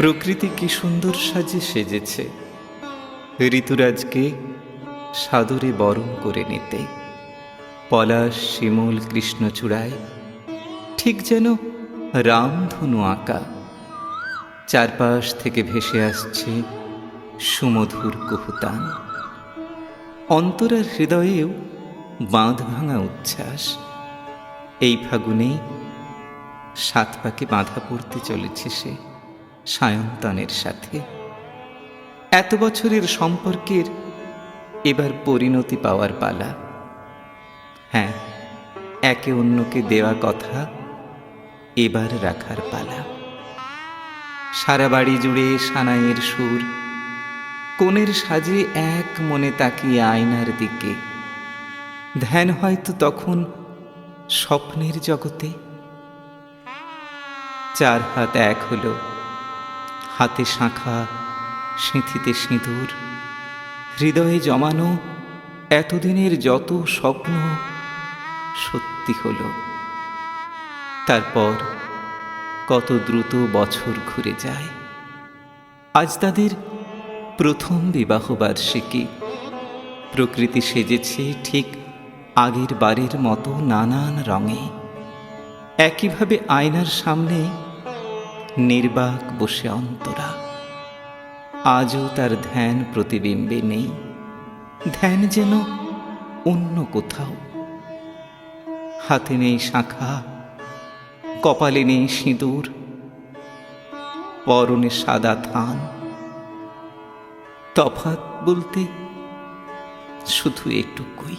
প্রকৃতি কি সুন্দর সাজে সেজেছে? ঋতুরাজকে সাদরে বরণ করে নিতে। পলাশ, শিমুল, কৃষ্ণচূড়ায় ঠিক যেন রামধনু আঁকা। চারপাশ থেকে ভেসে আসছে সুমধুর কুহুতান। অন্তরার হৃদয়েও বাঁধ ভাঙা উচ্ছ্বাস। এই ফাগুনে সাত পাকে বাঁধা পড়তে চলেছে সে। সায়ন্তনের সাথে। এত বছরের সম্পর্কের এবার পরিণতি পাওয়ার পালা। হ্যাঁ একে অন্যকে দেওয়া কথা এবার রাখার পালা। সারা বাড়ি জুড়ে সানাইয়ের সুর, কোণের সাজে এক মনে তাকিয়ে আয়নার দিকে। ধ্যান হয়তো তখন স্বপ্নের জগতে। চার হাত এক হলো হাতে শাঁখা, সিঁথিতে সিঁদুর। হৃদয়ে জমানো এতদিনের যত স্বপ্ন সত্যি হলো। তারপর কত দ্রুত বছর ঘুরে যায়। আজ তাদের প্রথম বিবাহ বার্ষিকী। প্রকৃতি সেজেছে ঠিক আগের বারের মতো নানান রঙে। একইভাবে আয়নার সামনে নির্বাক বসে অন্তরা। আজও তার ধ্যান প্রতিবিম্বে নেই। ধ্যান যেন অন্য কোথাও। হাতে নেই শাখা, কপালে নেই সিঁদুর, পরনে সাদা থান। তফাত বলতে শুধু একটুকুই